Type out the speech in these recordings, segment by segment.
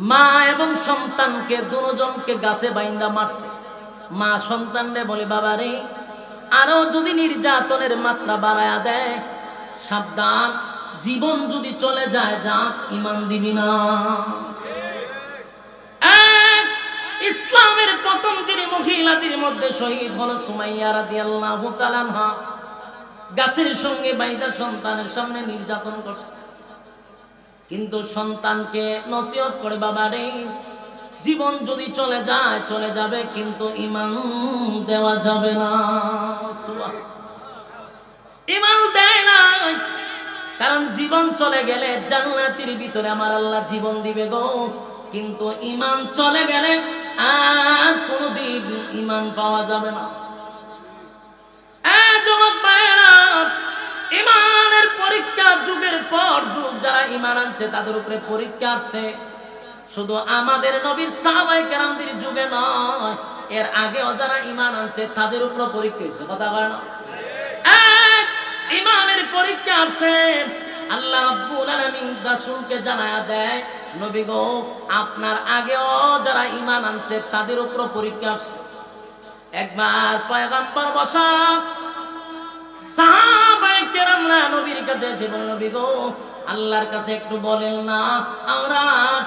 মা এবং সন্তানকে দুজনকে গাছে বাইন্দা মারছে। মা সন্তানরে বলে, বাবা রে, আরও যদি নির্যাতনের মাত্রা বাড়ায়া দেয়, সাবধান, জীবন যদি চলে যায় যাক ইমান দিবি না। ইসলামের প্রথম তিনি মহিলাদের মধ্যে শহীদ হল সুমাইয়া তাআলা আনহা। গাছের সঙ্গে বাইদা সন্তানের সামনে নির্যাতন করছে। কিন্তু সন্তানকে নসিহত করে, বাবা রে, জীবন যদি চলে যায়, চলে যাবে, কিন্তু ইমান দেওয়া যাবে না। ইমান দেয় না, কারণ জীবন চলে গেলে জান্নাতির ভিতরে আমার আল্লাহ জীবন দিবে গো। কিন্তু ইমান চলে গেলে আর কোনোদিন ইমান পাওয়া যাবে না। এ যুবক ভাইয়েরা, ইমানের পরীক্ষা যুগের পর যুগ যারা ইমান আনছে তাদের উপরে পরীক্ষা আসছে। শুধু আমাদের নবীর সাহাবাই কেরামদের যুগে নয় এর আগেও যারা ইমান আনছে তাদের উপর পরীক্ষা হয়েছে। কথা বলে না? এক ইমানের পরীক্ষা আছে আল্লাহ রাব্বুল আলামিন রাসূলকে জানায়া দেয় নবী গো আপনার আগেও যারা ইমান আনছে তাদের উপর পরীক্ষা আসছে। একবার পয়গম্বর বসা আল্লাহর কাছে একটু বলেন না, আমরা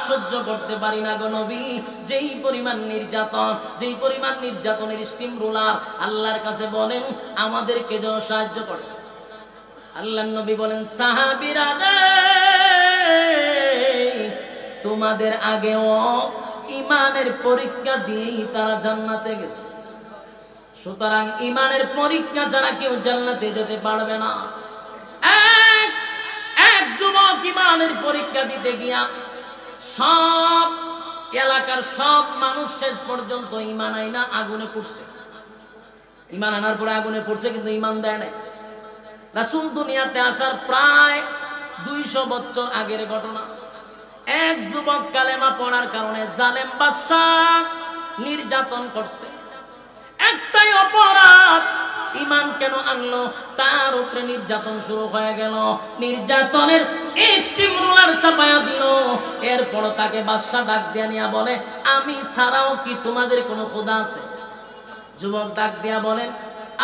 সহ্য করতে পারি না গো নবী। যেই পরিমাণ নির্যাতন, যেই পরিমাণ নির্যাতনের রোলার আল্লাহর কাছে বলেন, আমাদেরকে যেন সাহায্য করে। আল্লাহ নবী বলেন, সাহাবিরা তোমাদের আগেও ইমানের পরীক্ষা দিয়েই তারা জান্নাতে গেছে। সুতরাং ইমানের পরীক্ষা যারা কেউ জান্নাতে যেতে পারবে না। এক এক যুবক ইমানের পরীক্ষা দিতে গিয়া সব এলাকার সব মানুষ শেষ পর্যন্ত ইমান আইনা আগুনে পড়ছে। ইমান আনার পরে আগুনে পড়ছে কিন্তু ইমান দেয় নাই। রাসুল দুনিয়াতে আসার প্রায় দুইশো বছর আগের ঘটনা। এক যুবক কালেমা পড়ার কারণে জালেম বাদশাহ নির্যাতন করছে। একটাই অপরাধ। ইমান কেন আনলো? তার উপরে নির্যাতন শুরু হয়ে গেল। নির্যাতনের এরপর তাকে বাদশা ডাক দিয়া নিয়া বলে, আমি ছাড়াও কি তোমাদের কোনো খোদা আছে? যুবক ডাক দিয়া বলেন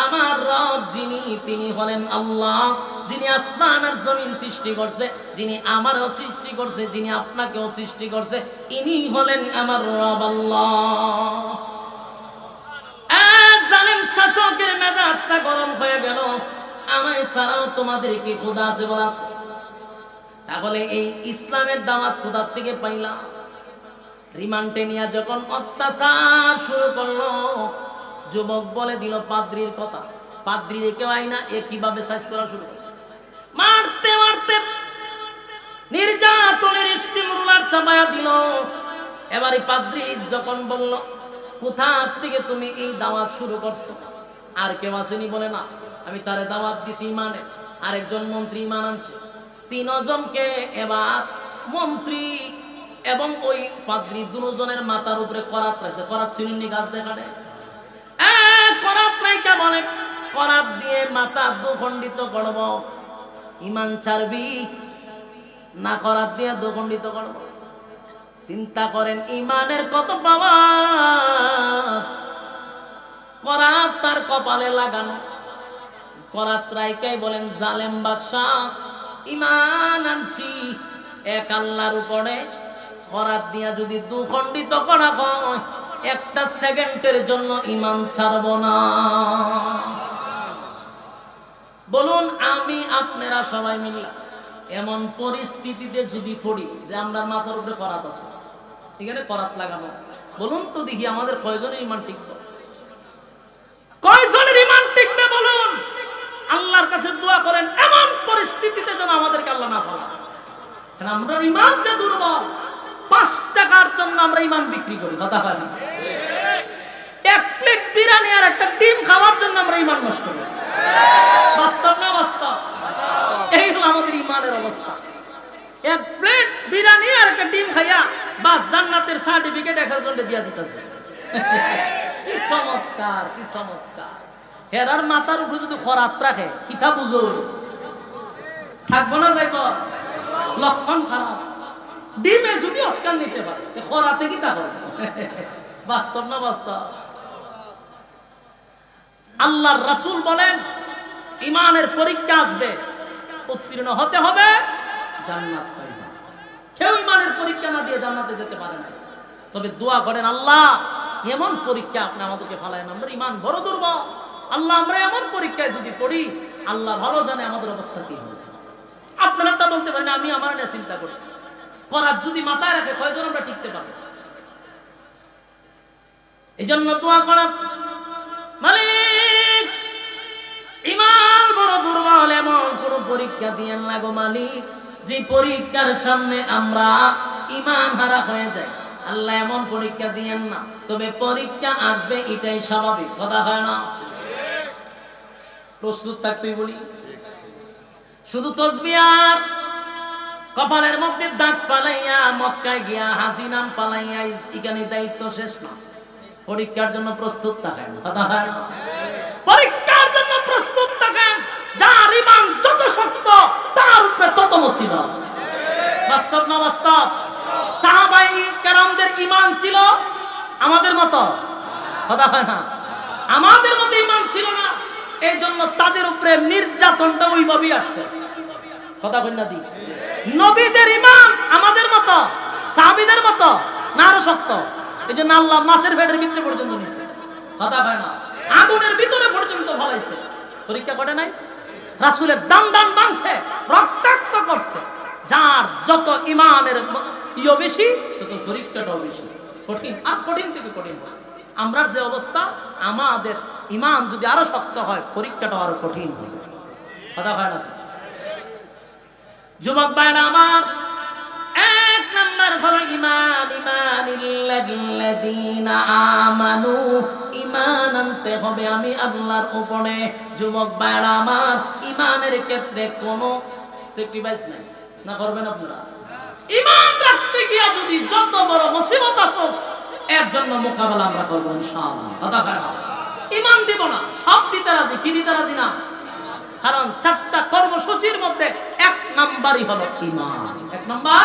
আমার রব যিনি, তিনি হলেন আল্লাহ, যিনি আসমান আর জমিন সৃষ্টি করছে, যিনি আমারও সৃষ্টি করছে, যিনি আপনাকেও সৃষ্টি করছে, ইনি হলেন আমার রব আল্লাহ। জালেম শাসকের মেজাজটা গরম হয়ে গেল। আমায় ছাড়াও তোমাদের কি খোদা আছে বলা আছে? তাহলে এই ইসলামের দামাত খোদার থেকে পাইলাম। রিমান্ডে নিয়ে যখন অত্যাচার শুরু করল, যুবক বলে দিল পাদ্রির কথা। পাদ্রি কেউ আইনা এ কীভাবে সাইজ করা শুরু করছে? মারতে মারতে নির্যাতনের স্টিমুলার চাপায়া দিল। এবারে পাদ্রি যখন বলল কোথা থেকে তুমি এই দাওয়াত শুরু করছ? আর কেউ আসেনি বলে না, আমি তারে দাওয়াত দিছি ইমানে। আরেকজন মন্ত্রী ইমান আনছে। তিনজনকে এবার মন্ত্রী এবং ওই পাদ্রি দুজনের মাথার উপরে করাত রয়েছে। করাত চিরুনি গাছ দেখানে করাত নাইকা বলে, করাত দিয়ে মাথা দুখণ্ডিত করব। ইমান ছাড়বি? না, করাত দিয়ে দুখণ্ডিত করব। চিন্তা করেন ইমানের কত বাবা করাত তার কপালে লাগানো। করাত রাইকাই বলেন, জালেম বাদশাহ ইমান আনছি। এক আল্লাহর উপরে করাত দিয়া যদি দুখণ্ডিত করা হয়, একটা সেকেন্ডের জন্য ইমান ছাড়ব না। বলুন, আমি, আপনারা সবাই মিললাম এমন পরিস্থিতিতে যদি পড়ি যে আমরা মাথার উপরে করাত আছে। এখানে করাত লাগানো। বলুন তো দেখি আমাদের কয়জনের ইমান টিকবে? কয়জনের ইমান টিকবে বলুন? আল্লাহর কাছে দোয়া করেন, এমন পরিস্থিতিতে যেন আমাদেরকে আল্লাহ না ফেলা কারণ আমরা ইমান যে দুর্বল, পাঁচ টাকার জন্য আমরা ইমান বিক্রি করি, কথা হয় না? এক প্লেট বিরিয়ানি আর একটা ডিম খাওয়ার জন্য আমরা ইমান নষ্ট করি। বাস্তব না বাস্তব? এই হলো আমাদের ইমানের অবস্থা। এক প্লেট বিরিয়ানি আর একটা ডিম খাইয়া বাস জান্নাতের সার্টিফিকেট এখানে জন্য দিয়া দিতেছে। কি চমৎকার কি চমৎকার। হেরার মাথার উপরে যদি খরাত রাখে, কিতা বুঝো? থাকব না যাইতো লক্ষণ খারাপ। ডিমে যদি অটকান নিতে পারে খরাতে কি তা বাস্তব না বাস্তব? আল্লাহর রাসূল বলেন ইমানের পরীক্ষা আসবে, উত্তীর্ণ হতে হবে জান্নাত পাইবা কেউ ইমানের পরীক্ষা না দিয়ে জান্নাতে যেতে পারে না। তবে দোয়া করেন, আল্লাহ, এমন পরীক্ষা আপনি আমাদেরকে ফালায় না আমরা ইমান বড় দুর্বল। আল্লাহ, আমরা এমন পরীক্ষায় যদি পড়ি, আল্লাহ ভালো জানে আমাদের অবস্থা কি হবে। আপনারা তা বলতে পারেন, আমি আমার নিয়ে চিন্তা করি। করার যদি মাথায় রাখে, কয়জন আমরা টিকতে পারব? এই জন্য দোয়া করা, মালিক ইমান বড় দুর্বল, এমন কোন পরীক্ষা দিয়েন না গো মালিক। যে পরীক্ষার সামনে আমরা ইমান হারা হয়ে যাই। আল্লাহ এমন পরীক্ষা দিয়েন না, তবে পরীক্ষা আসবে এটাই স্বাভাবিক, কথা হয় না? প্রস্তুত থাকতেই বলি। শুধু তসবিয়ার কপালের মধ্যে দাঁত পালাইয়া মক্কায় গিয়া হাসি নাম পালাইয়া এখানে দায়িত্ব শেষ না। পরীক্ষার জন্য প্রস্তুত থাকেন, কথা হয় না? পরীক্ষার জন্য প্রস্তুত থাকেন, যার ইমান উপরে তত মুসিবত। বাস্তব না বাস্তব? সাহাবাই কেরামদের ইমান ছিল আমাদের মতো। কথা হয় না। আমাদের মতো ইমান ছিল না। এই জন্য তাদের উপরে নির্যাতনটা ওইভাবেই আসছে। কথা না দি। নবীদের ইমান আমাদের মতো, সাহাবিদের মতো, না আরও শক্ত? এই জন্য আল্লাহ মাছের পেটের ভিতরে পর্যন্ত নিছে কথা হয় না। আগুনের ভিতরে পর্যন্ত ভালাইছে পরীক্ষা করে নাই? রাসূলের দান দান ভাঙছে রক্তাক্ত করছে। যার যত ইমানের ইয়ে বেশি, তত পরীক্ষাটাও বেশি। কঠিন, আর কঠিন থেকে কঠিন। আমরার যে অবস্থা, আমাদের ইমান যদি আরও শক্ত হয় পরীক্ষাটা আরও কঠিন হবে। কথা হয় না যুবক ভাইরা আমার নাম্বার হলো ইমান ইমান ইল্লাযীনা আমানু। ইমান আনতে হবে আমি আল্লাহর উপরে। যুবক ভাইরা আমার, ইমানের ক্ষেত্রে কোনো স্যাক্রিফাইস নাই। না করবেন আপনারা? ইমান রাখতে গিয়া যদি যত বড় মুসিবত আসুক, এর জন্য মোকাবেলা আমরা করব ইনশাআল্লাহ। কথা ইমান দিব না। সব দিতে রাজি, কি দিতে রাজি না? কারণ চারটা কর্মসূচির মধ্যে এক নাম্বারই হলো ইমান। এক নাম্বার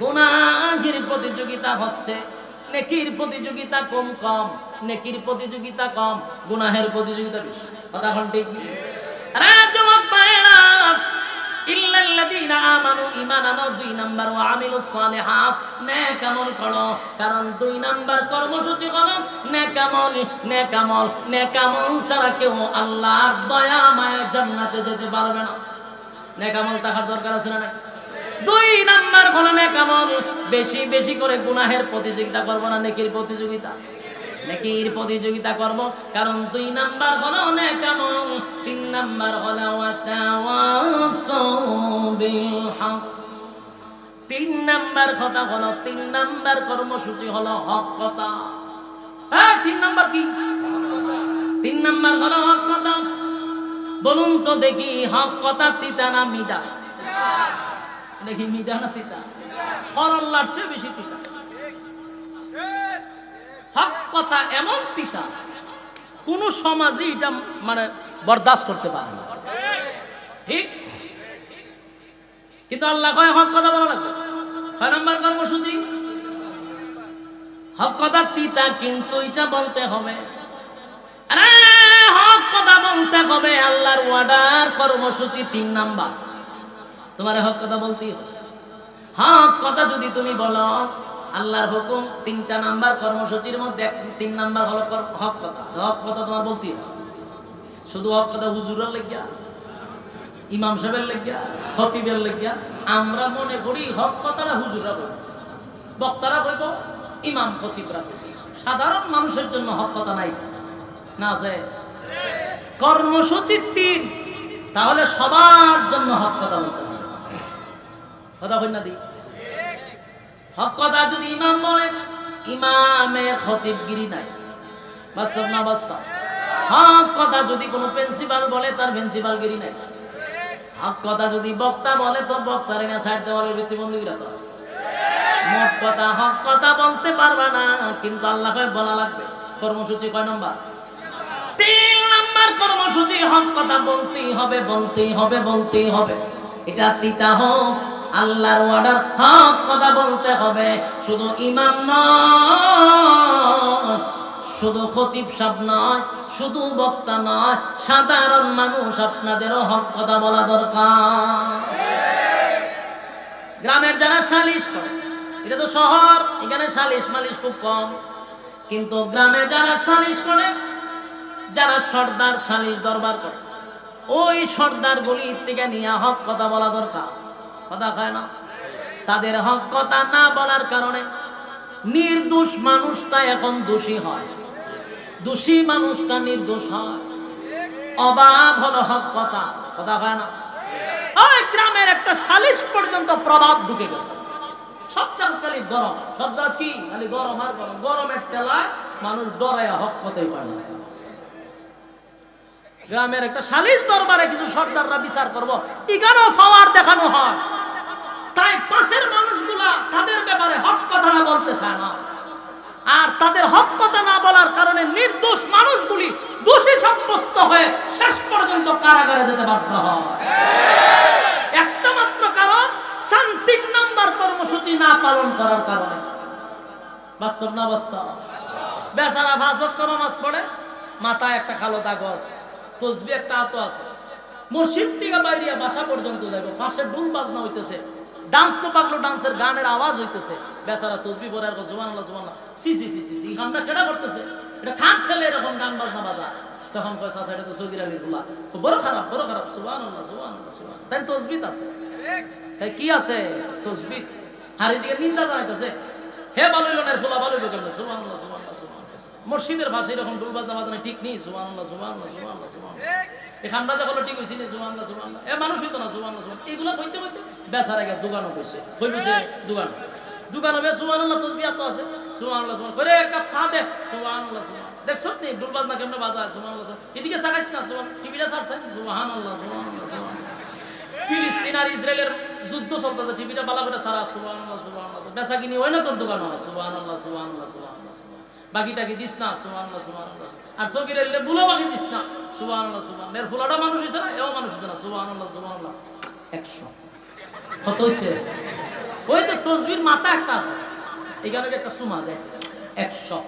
গুনাহের প্রতিযোগিতা হচ্ছে। নেকির প্রতিযোগিতা কম কম, নেকির প্রতিযোগিতা কম, গুনাহের প্রতিযোগিতা বেশি। কথা হল ঠিক দুই ওয়া কারণ দুই নাম্বার কর্মসূচি দয়া মায়া জান্নাতে যেতে পারবে না। নেক আমল থাকার দরকার আছে না? দুই নাম্বার হলো নেক আমল বেশি বেশি করে গুনাহের প্রতিযোগিতা করব না, নেকির প্রতিযোগিতা? নেকির প্রতিযোগিতা করব। কারণ দুই নাম্বার হলো নেক আমল তিন নাম্বার হলো তিন নাম্বার কথা হলো, তিন নাম্বার কর্মসূচি হলো হক কথা। হ্যাঁ তিন নাম্বার কি? তিন নাম্বার হলো হক কথা। বলুন তো দেখি, হক কথা তিতা না মিডা। মিডা না তিতা। করল্লার চেয়ে বেশি তিতা। হক কথা এমন পিতা কোন সমাজে এটা মানে বরদাস্ত করতে পারে না। ঠিক? কিন্তু আল্লাহ কয় হক কথা বলা লাগবে। ছয় নম্বর কর্মসূচি? হক কথা তিতা, কিন্তু এটা বলতে হবে। হক কথা বলতে হবে, আল্লাহর ওয়ার্ডার কর্মসূচি তিন নাম্বার। তোমার হক কথা বলতেই হবে হক কথা যদি তুমি বলো, আল্লাহর হুকুম, তিনটা নাম্বার কর্মসূচির মধ্যে তিন নাম্বার হলো হক কথা। হক কথা তোমার বলতেই হবে শুধু হক কথা হুজুরের লেগিয়া? ইমাম সাহেবের লেগিয়া? খতিবের লেগিয়া? আমরা মনে করি হক কথাটা হুজুরা বলব। বক্তারা বলব ইমাম বলবে। সাধারণ মানুষের জন্য হক কথা নাই। না আছে? কর্মসূচি তিন তাহলে সবার জন্য হক কথা বলতে হবে। কথা কই কথা যদি ইমাম বলে ইমামের খতিবগিরি নাই। বাস্তব না বাস্তব? কথা যদি কোনো প্রিন্সিপাল বলে, তার প্রিন্সিপালগিরি নাই। হক কথা যদি বক্তা বলে, তো বক্তারে না ছাড়তে বলে বৃত্তিবন্ধীরা তো। কথা, হক কথা বলতে পারবা না, কিন্তু আল্লাহকে বলা লাগবে। কর্মসূচি কয় নম্বর? তিন নাম্বার কর্মসূচি, হক কথা বলতেই হবে বলতেই হবে বলতেই হবে। এটা তিতা হোক আল্লাহর অর্ডার হক কথা বলতে হবে। শুধু ইমাম নয়, শুধু খতিব সাহ নয়, শুধু বক্তা নয়, সাধারণ মানুষ আপনাদেরও হক কথা বলা দরকার। গ্রামের যারা সালিশ করে, এটা তো শহর, এখানে সালিশ মালিশ খুব কম। কিন্তু গ্রামে যারা সালিশ করে, যারা সর্দার সালিশ দরবার করে, ওই সর্দার গুলির থেকে নিয়ে হক কথা বলা দরকার। কথা খায় না। তাদের হক কথা না বলার কারণে নির্দোষ মানুষটা এখন দোষী হয়। দোষী মানুষটা নির্দোষ হয়। অভাব হলো হক কথা কথা হয় না। ওই গ্রামের একটা সালিশ পর্যন্ত প্রভাব ঢুকে গেছে। সব জায়গা খালি গরম। সব জায়গা কি? খালি গরম আর গরম। গরমের টেলায় মানুষ ডরায় হক কথাই পায় না। গ্রামের একটা সালিশ দরবারে কিছু সর্দাররা বিচার করব। এখানেও পাওয়ার দেখানো হয়। তাই পাশের মানুষগুলা তাদের ব্যাপারে হক কথা না বলতে চায় না। আর তাদের হক কথা না বলার কারণে নির্দোষ মানুষগুলি দোষী সাব্যস্ত হয়ে শেষ পর্যন্ত কারাগারে যেতে বাধ্য হয়। একটা মাত্র কারণ, চান্তিক নাম্বার কর্মসূচি না পালন করার কারণে। বাস্তব না বাস্তব? বেচারা ভাষক নামাজ পড়ে, মাথায় একটা কালো দাগ আছে, তসবি একটা আতো আছে। মসজিদ থেকে বাইরে বাসা পর্যন্ত যাবে পাশে ডুল বাজনা হইতেছে ডান্স তো পাগলো ডান্সের গানের আওয়াজ হইতেছে। বেচারা তসবি পরে আর জুবান আল্লাহ জুবান সি সি সি সি সি, গানটা কেটা করতেছে? এটা খান ছেলে এরকম গান বাজনা বাজা? তখন কয়, চাচা, এটা তো সৌদির আলী গুলা। বড় খারাপ বড় খারাপ। সুবান আল্লাহ সুবান তাই তসবিত আছে। তাই কি আছে? তসবিত। হারি দিকে নিন্দা জানাইতেছে। হে বালুইলনের ফুলা বালুইল কেমন? সুবান আল্লাহ সুবান মসজিদের ভাষা এরকম ডুল বাজনা বাজনা ঠিক নেই। সুবান আল্লাহ সুবান আল্লাহ সুবান আল্লাহ সুবান এখান বাজা হলো ঠিক হয়েছি না আল্লাহ এ মানুষ হইতো না সুবান আল্লাহ সুবান এগুলো কইতে কইতে বেচার আগে দোকানও কইছে। কই কইছে দোকান। দোকানে বে সুবান আল্লাহ তসবিহ তো আছে। সুবান করে এক কাপ চা দে। সুবান দেখছ নি? ডুল বাজনা কেমনে বাজায় সুবান আল্লাহ সুবান এদিকে তাকাইছ না সুবান টিভিটা আল্লাহ সুবান আল্লাহ সুবান ফিলিস্তিন আর ইসরায়েলের যুদ্ধ চলতেছে। টিভিটা বালা করে সারা সুবান আল্লাহ বেচা কিনি হয় না তোর দোকান সুবান আল্লাহ সুবান আল্লাহ সুবান আল্লাহ সুবান বাকিটা কি দিস না? সুবান আল্লাহ আর সকির এলে বুলো বাকি দিস না? সুবান আল্লাহ সুবান এর ফুলাটা মানুষ হয়েছে না? এও মানুষ হয়েছে না। সুবান আল্লাহ একশো। কত হয়েছে ওই তো তসবির মাথা একটা আছে। এখানে একটা সুমা দেয় একশো।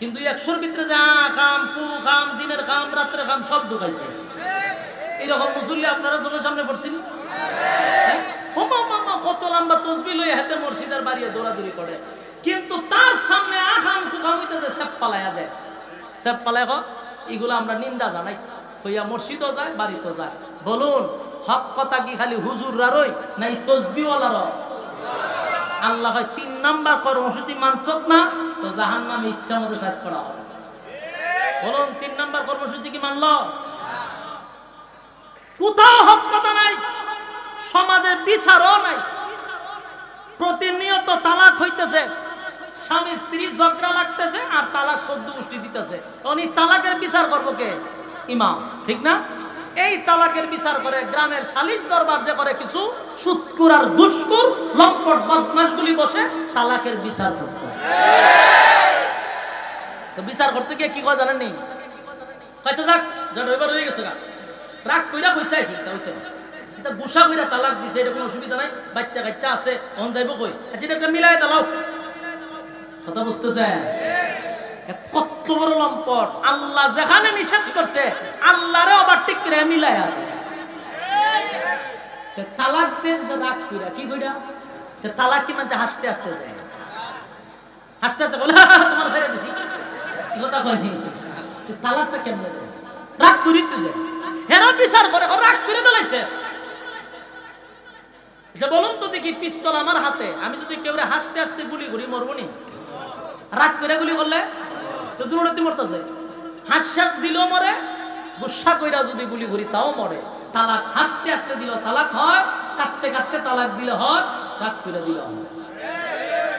কিন্তু এই একশোর ভিতরে যা খাম পু খাম, দিনের খাম, রাত্রে খাম, সব ঢুকাইছে। এরকম মুসল্লি আপনারা চোখের সামনে পড়ছেন? হ্যাঁ? কত লম্বা তসবি লই হাতে মসজিদের বাড়িয়ে দৌড়াদৌড়ি করে। কিন্তু তার সামনে আখাম কুখাম হইতেছে সেপ পালাইয়া দেয়। সেপ হোক এগুলো আমরা নিন্দা জানাই। হইয়া মসজিদও যায়, বাড়িতেও যায়। বলুন, হক কথা কি খালি হুজুররারই নাই তসবিওয়ালার আল্লাহ হয় তিন নাম্বার কর্মসূচি মানছত না, তো জাহান নামে ইচ্ছা মতো শেষ করা হবে। বলুন, তিন নাম্বার কর্মসূচি কি মানলো? কোথাও হক কথা নাই, সমাজে বিচারও নাই। প্রতিনিয়ত তালাক হইতেছে। স্বামী স্ত্রী ঝগড়া লাগতেছে আর তালাক সদ্য গোষ্ঠী দিতেছে। উনি তালাকের বিচার করব কে? ইমাম। ঠিক না? এই তালাকের বিচার করে গ্রামের সালিশ দরবার যে করে কিছু সুৎকুর আর ঘুসকুর লম্পট বদমাসগুলি বসে তালাকের বিচার করতে তো বিচার করতে গিয়ে কি কয় জানেন নি কয়েছে যাক এবার হয়ে গেছে রাগ কইরা কইছে কি হইতে এটা গুসা কইরা তালাক দিছে, এটা কোনো অসুবিধা নাই। বাচ্চা কাচ্চা আছে, অন যাইব কই? আচ্ছা এটা মিলাই তালাও কথা বুঝতেছেন? কত বড় লম্পট। আল্লাহ যেখানে নিষেধ করছে আল্লাহরে আবার ঠিক করে মিলাই তালাক দেন যে রাগ কইরা, কি কইরা? তে তালাক কি মানে হাসতে হাসতে যায় হাসতে হাসতে বলে তোমার ছেড়ে দিছি। কথা তো তালাকটা দেয়? রাগ করিতে দেয়। হেরা বিচার করে রাগ করে দিলাইছে যে বলুন তো দেখি, পিস্তল আমার হাতে, আমি যদি কেউ হাসতে হাসতে গুলি করি মরবনি রাগ করে গুলি করলে তো দূরত্ব মরতেছে। হাস্যাস দিলেও মরে গুসা কইরা যদি গুলি করি তাও মরে। তালাক হাসতে হাসতে দিল তালাক হয় কাঁদতে কাঁদতে তালাক দিলে হয় রাগ করে দিলে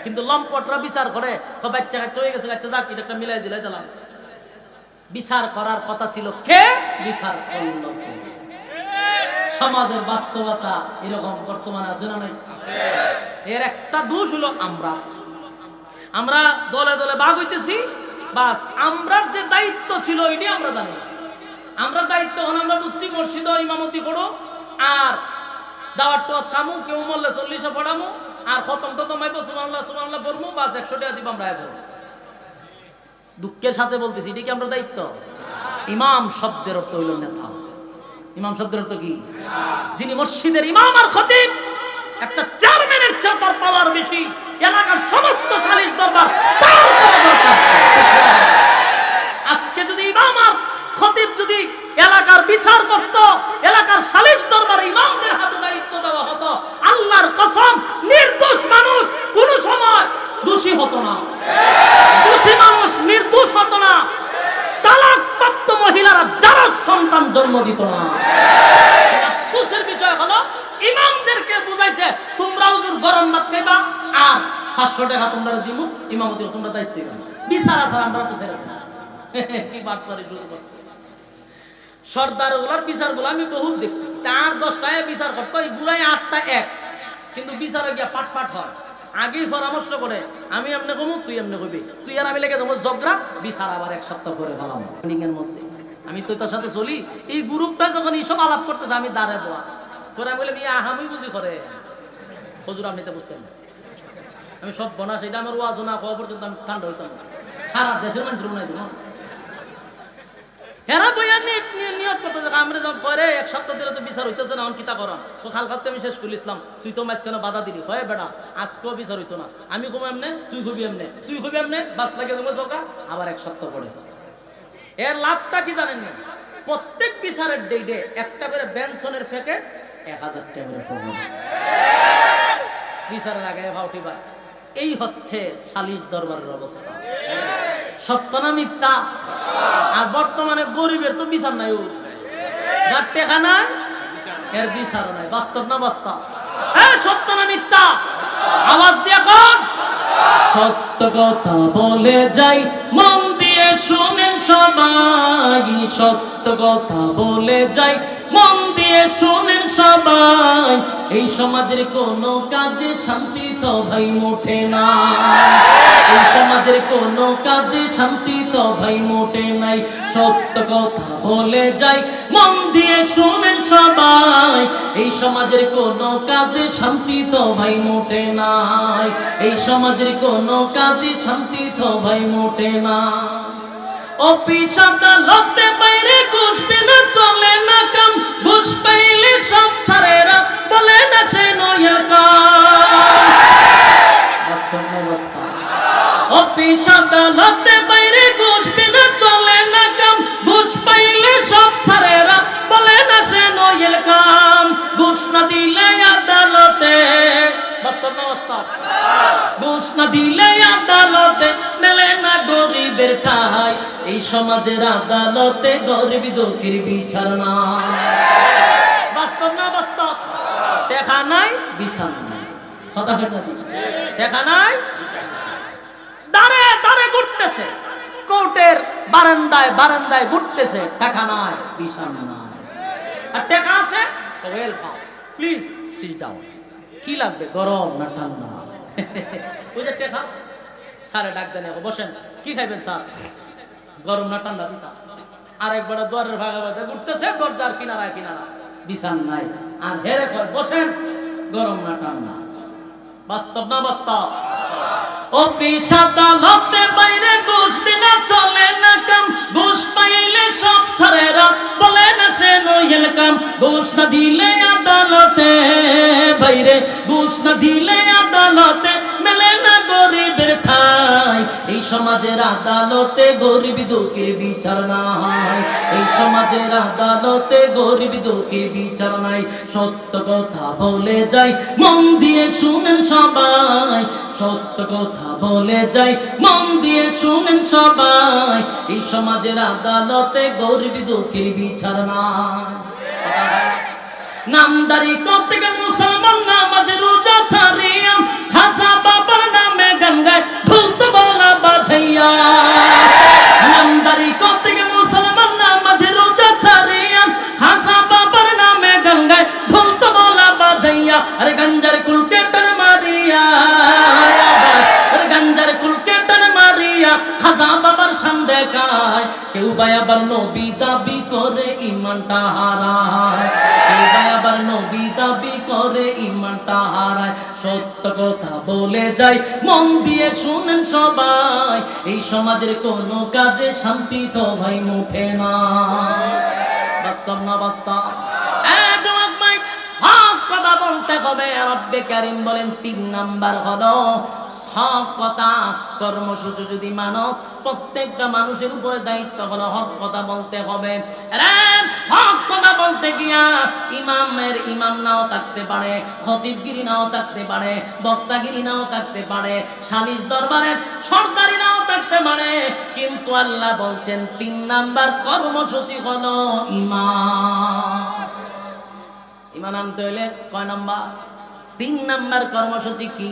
কিন্তু লম্পটরা বিচার করে তো বাচ্চা কাচ্চা হয়ে গেছে বাচ্চা যাক এটা একটা মিলাই দিলাই দিলাম। বিচার করার কথা ছিল কে? বিচার করল সমাজের বাস্তবতা এরকম বর্তমানে আছে না নাই? এর একটা দোষ হলো আমরা। আমরা দলে দলে বাঘ হইতেছি, বাস, আমরার যে দায়িত্ব ছিল এটি আমরা জানি আমরা দায়িত্ব আমরা বুঝছি, মসজিদ ইমামতি করো, আর দাওয়ার টোয়াত খামু, কেউ মরলে চল্লিশে পড়ামু, আর খতম টতম আইব সুমাল্লাহ সুমাল্লাহ পড়মু, বাস একশো টাকা দিব আমরা আইব দুঃখের সাথে বলতেছি, এটি কি আমরা দায়িত্ব? ইমাম শব্দের অর্থ হইল নেতা। ইমাম শব্দের অর্থ কি? যিনি মসজিদের ইমাম আর খতিব একটা চেয়ারম্যানের চেয়ে তার পাওয়ার বেশি এলাকার সমস্ত সালিশ দরকার। আজকে যদি ইমাম খতিব যদি এলাকার বিচার করত, এলাকার সালিশ দরবারে ইমামদের হাতে দায়িত্ব দেওয়া হতো, আল্লাহর কসম, নির্দোষ মানুষ কোন সময় দোষী হতো না। দোষী মানুষ নির্দোষ হতো না। তালাক মহিলারা যারা সন্তান জন্ম দিত না আফসোসের বিষয় হলো ইমামদেরকে বুঝাইছে তোমরা হুজুর গরম ভাত খাইবা আর পাঁচশো টাকা তোমরা দিব ইমামতি তোমরা দায়িত্ব বিচার আছে, আমরা তো ছেড়ে কি বাট করে শুরু করছে। সর্দারগুলার বিচারগুলো আমি বহুত দেখছি। তার দশটায় বিচার করতো এই বুড়াই আটটা এক। কিন্তু বিচারে গিয়া পাট পাট হয়। আগেই পরামর্শ করে, আমি এমনি কমু, তুই এমনি কবি তুই আর আমি লেগে যাব ঝগড়া, বিচার আবার এক সপ্তাহ পরে ফেলাম এর মধ্যে। আমি তো তার সাথে চলি। এই গ্রুপটা যখন এইসব আলাপ করতেছে, আমি দাঁড়ে বোয়া তোরা বলে নিয়ে আহামি বুঝি করে। হজুর, আপনি তো বুঝতেন না। আমি সব বনা সেটা আমার ওয়াজ না হওয়া পর্যন্ত আমি ঠান্ডা হইতাম সারা দেশের মানুষের দিল হেরা বইয়া নিয়ত আমরা যখন করে এক সপ্তাহ দিলে তো বিচার হইতেছে না কিতা তো খাল খাতে আমি শেষ করে, ইসলাম, তুই তো মাঝখানে বাধা দিলি। হয় বেটা, আজকেও বিচার হইতো না। আমি কমে এমনে, তুই খুবই এমনে। তুই খুবই এমনে, বাস লাগে তোমার চোখা আবার এক সপ্তাহ পরে। এর লাভটা কি জানেন না? প্রত্যেক বিচারের ডেটে একটা করে বেনসনের প্যাকেট এক হাজার টাকা বিচারের আগে ভাউটি বা এই হচ্ছে সালিশ দরবারের অবস্থা। সত্য না মিথ্যা আর বর্তমানে গরিবের তো বিচার নাই যার টেকা নাই, এর বিচার নাই। বাস্তব না বাস্তব? হ্যাঁ সত্য মিথ্যা আওয়াজ সত্য কথা বলে যাই, মন দিয়ে শোনেন সবাই। সত্য কথা বলে যাই মন দিয়ে শোনেন সবাই, এই সমাজের কোনো কাজে শান্তি তো ভাই মোটে না। এই সমাজের কোনো কাজে শান্তি তো ভাই মোটে নাই। সত্য কথা বলে যাই, মন দিয়ে শোনেন সবাই, এই সমাজের কোনো কাজে শান্তি তো ভাই মোটে নাই। এই সমাজের কোনো কাজে শান্তি তো ভাই মোটে না। অফিস আদালতে বাইরে ঘুষবে না চলে না কাম। ঘুষ পাইলে সব সারেরা বলে না সে নয়ের কাম। অফিস আদালতে বাইরে ঘুষবে না চলে না কাম। ঘুষ পাইলে সব এই সমাজের আদালতে গরিব দুঃখীর বিচার না বাস্তব না বাস্তব? দেখা নাই, বিচার নাই? দেখা নাই দাঁড়ে দাঁড়ে ঘুরতেছে। কোর্টের বারান্দায় বারান্দায় ঘুরতেছে। টাকা নাই, বিচার নাই। আর টাকা আছে? প্লিজ সিট ডাউন কি লাগবে, গরম না ঠান্ডা? ওই যে টেকা স্যারে ডাক দেন বসেন। কি খাইবেন, স্যার? গরম না ঠান্ডা দিতা। আর একবার দরের ভাগা ভাগে ঘুরতেছে, দরজার কিনারায় কিনারা। বিছান নাই। আর হেরে কয়, বসেন, গরম না ঠান্ডা। বাস্তব না বাস্তব? ঘুষ না দিলে আদালতে ঠাই। এই সমাজের আদালতে গরিব দুঃখীর বিচার নাই। এই সমাজের আদালতে গরিব দুঃখীর বিচার নাই। সত্য কথা বলে যাই, মন দিয়ে শুনেন সবাই। সত্য কথা বলে যাই, মন দিয়ে শুনেন সবাই। এই সমাজের আদালতে গরিব দুঃখীর বিচার নাই। নামদারি করতে গিয়ে মুসলমান নামাজ রোজা ছাড়িয়া খাজা বাবার গায় ঢুলতে বলা বাজাইয়া নামদারি করতে মুসলমান নামাজ রোজা ছাড়িয়া খাজা বাবার নামে গান গায় ঢুলতে বলা বাজাইয়া আরে গঞ্জার কুলকে মারিয়া। গঞ্জার কুলকে মারিয়া খাজা বাবার সান কেউ আবার নবী দাবি করে, ইমানটা হারায়। কথা বলে যাই। মন দিয়ে শুনেন সবাই, এই সমাজের কোনো কাজে শান্তি তো ভাই মুঠে না। বাস্তব না বাস্তব? কথা বলতে হবে। রব্বে কারিম বলেন, তিন নাম্বার হলো হক কথা কর্মসূচি যদি মানুষ, প্রত্যেকটা মানুষের উপরে দায়িত্ব হলো হক কথা বলতে হবে ইমাম নাও থাকতে পারে, খতিবগিরি নাও থাকতে পারে, বক্তাগিরি নাও থাকতে পারে সরকারি নাও থাকতে পারে, কিন্তু আল্লাহ বলছেন তিন নাম্বার কর্মসূচি হলো ইমাম ইমান আনতে হইলে কয় নাম্বার? তিন নাম্বার কর্মসূচি কি?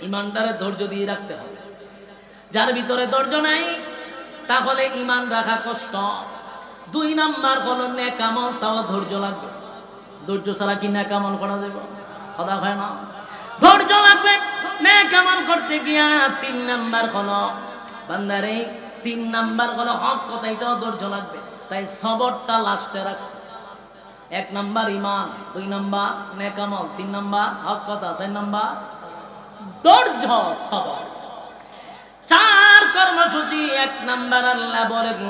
ইমানটারে ধৈর্য দিয়ে রাখতে হবে। যার ভিতরে ধৈর্য নাই, তাহলে ইমান রাখা কষ্ট। দুই নাম্বার হলো নেকামল, তাও ধৈর্য লাগবে। ধৈর্য ছাড়া কি নেকামল করা যাবে? কথা হয় না? ধৈর্য লাগবে নেকামল করতে গিয়া তিন নাম্বার হলো, বান্দারে, তিন নাম্বার হলো হক কথা, এটাও ধৈর্য লাগবে। তাই সবরটা লাস্টে রাখছে। এক নাম্বার ইমান, দুই নাম্বার নেকামল, তিন নাম্বার হক কথা, চার নাম্বার ধৈর্য সবর। চার কর্মসূচি, এক নাম্বার আল্লাহ বলেন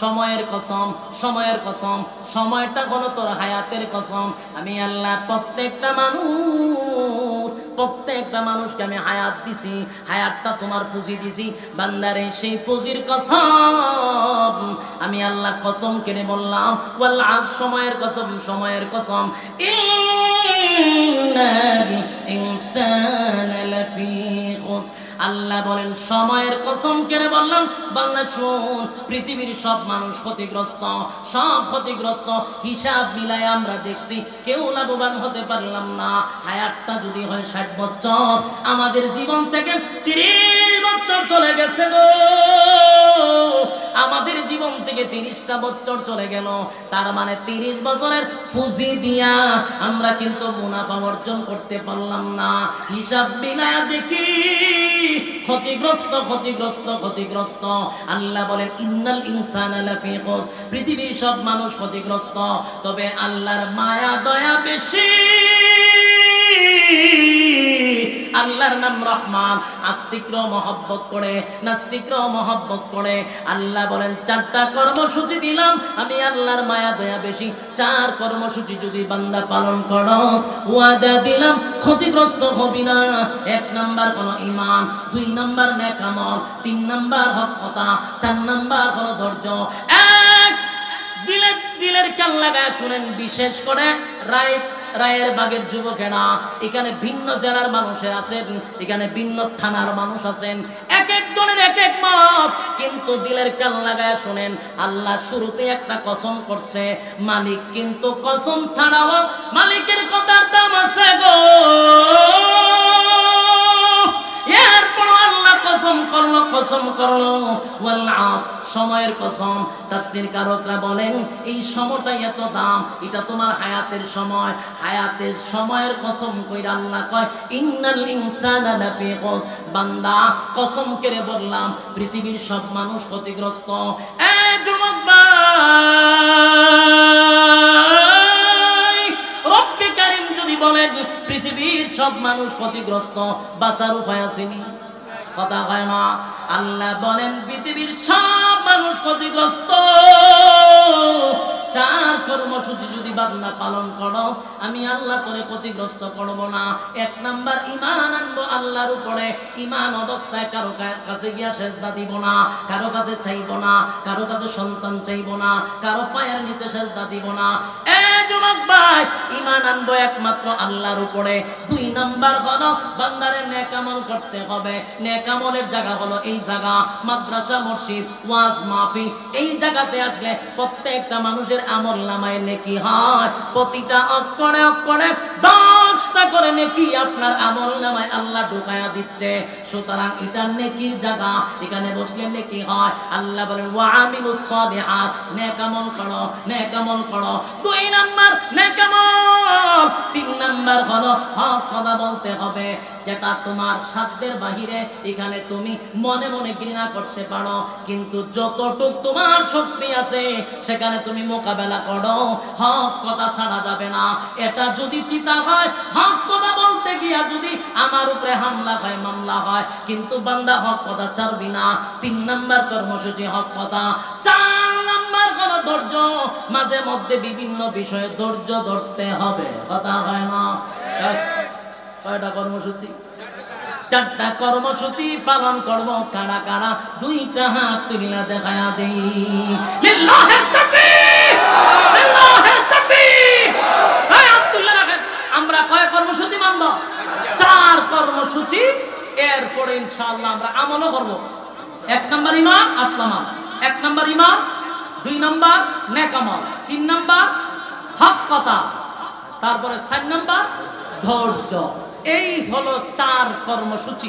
সময়ের কসম সময়ের কসম, সময়টা কোনো তোর হায়াতের কসম। আমি আল্লাহ প্রত্যেকটা মানুষ, প্রত্যেকটা মানুষকে আমি হায়াত দিছি, হায়াতটা তোমার পুঁজি দিছি। বান্দারে, সেই পুঁজির কসম, আমি আল্লাহ কসম কেড়ে বললাম, ওয়াল সময়ের কসম সময়ের কসম। ইন্নাল ইনসানা লাফি খুসর আল্লাহ বলেন, সময়ের কসম কেড়ে বললাম বাংলা শুন, পৃথিবীর সব মানুষ ক্ষতিগ্রস্ত, সব ক্ষতিগ্রস্ত, হিসাব মিলাই আমরা দেখছি, কেউ লাভবান হতে পারলাম না। হায়াতটা যদি হয় ষাট বছর, আমাদের জীবন থেকে তিরিশ বছর চলে গেছে গো। আমাদের জীবন থেকে তিরিশটা বছর চলে গেল, তার মানে তিরিশ বছরের পুঁজি দিয়া আমরা কিন্তু মুনাফা অর্জন করতে পারলাম না। হিসাব মিলায়া দেখি ক্ষতিগ্রস্ত ক্ষতিগ্রস্ত ক্ষতিগ্রস্ত। আল্লাহ বলেন, ইন্নাল ইনসান লাফি পৃথিবীর সব মানুষ ক্ষতিগ্রস্ত। তবে আল্লাহর মায়া দয়া বেশি। আল্লাহর নাম রহমান। আস্তিকরাও মহব্বত করে নাস্তিকরাও মহব্বত করে। আল্লাহ বলেন, চারটা কর্মসূচি দিলাম, আমি আল্লাহর মায়া দয়া বেশি। চার কর্মসূচি যদি বান্দা পালন করস, ওয়াদা দিলাম, ক্ষতিগ্রস্ত হবি না। এক নাম্বার হলো ইমান দুই নাম্বার নেকামল তিন নাম্বার হক কথা, চার নাম্বার হলো ধৈর্য। এক, দিলের দিলের কান লাগায় শুনেন, বিশেষ করে রায় রায়ের বাগের যুবকেরা এখানে ভিন্ন জেলার মানুষের আছেন, এখানে ভিন্ন থানার মানুষ আছেন। এক একজনের এক এক মত, কিন্তু দিলের কান লাগায় শুনেন, আল্লাহ শুরুতে একটা কসম করছে, মালিক কিন্তু কসম ছাড়াও মালিকের কথার দাম আছে গো। এরপর আল্লাহ কসম করল কসম করল ওয়াল্লাহ সময়ের কসম, তাফসীর কারকরা বলেন, এই সময়টাই এত দাম, এটা তোমার হায়াতের সময়। হায়াতের সময়ের কসম কইরা আল্লাহ কয়, ইন্নাল ইনসানা লাফি বান্দা, কসম করে বললাম, পৃথিবীর সব মানুষ ক্ষতিগ্রস্ত। এ যুবক যদি বলেন, পৃথিবীর সব মানুষ ক্ষতিগ্রস্ত, বাঁচার উপায় আসেনি কথা হয় না। আল্লাহ বলেন পৃথিবীর সব মানুষ ক্ষতিগ্রস্ত। চার কর্মসূচি যদি পালন করস, আমি আল্লাহ তোরে ক্ষতিগ্রস্ত করব না। এক নাম্বার ইমান আনব আল্লাহর উপরে। ইমান অবস্থায় কারও কাছে গিয়া সেজদা দিব না, কারও কাছে চাইব না, কারও কাছে সন্তান চাইব না, কারও পায়ের নিচে সেজদা দিব না। এ যুবক ভাই ইমান আনব একমাত্র আল্লাহর উপরে। দুই নাম্বার হলো, বান্দারে নেকামল করতে হবে। নেকামলের জায়গা হলো এই জায়গা, মাদ্রাসা, মসজিদ, ওয়াজ মাহফিল। এই জায়গাতে আসলে প্রত্যেকটা মানুষের আমল নামায় নেকি হয়? প্রতিটা অক্ষরে অক্ষরে দশটা করে নেকি আপনার আমল নামায় আল্লাহ ঢুকায়া দিচ্ছে। সুতরাং এটা নেকির জায়গা। এখানে বসলে নেকি হয়। আল্লাহ বলেন, ওয়া আমিলুস সালিহাত। নেকামল করো নেকামল করো। দুই নাম্বার নেকামল তিন নাম্বার হলো হক কথা বলতে হবে, যেটা তোমার সাধ্যের বাহিরে এখানে তুমি মনে মনে ঘৃণা করতে পারো। কিন্তু যতটুক তোমার শক্তি আছে, সেখানে তুমি মোকাবেলা করো, হক কথা ছাড়া যাবে না। এটা যদি পিতা হয়, হক কথা বলতে গিয়া যদি আমার উপরে হামলা হয়, মামলা হয়, কিন্তু বান্দা হক কথা ছাড়বি না। তিন নাম্বার কর্মসূচি হক কথা। চার নাম্বার হলো ধৈর্য। মাঝে মধ্যে বিভিন্ন বিষয়ে ধৈর্য ধরতে হবে। কথা হয় না? কয়টা কর্মসূচি? চারটা কর্মসূচি পালন করব। কারা কারা? দুইটা হাত তুলিয়া দেখায়া দেই। আমরা কয় কর্মসূচি মানব? চার কর্মসূচি। এরপরে ইনশাআল্লাহ আমরা আমলও করব। এক নম্বর ইমান আত্মামান এক নম্বর ইমান দুই নাম্বার নেকামল। তিন নাম্বার হক কথা। তারপরে চার নাম্বার ধৈর্য। এই হলো চার কর্মসূচি।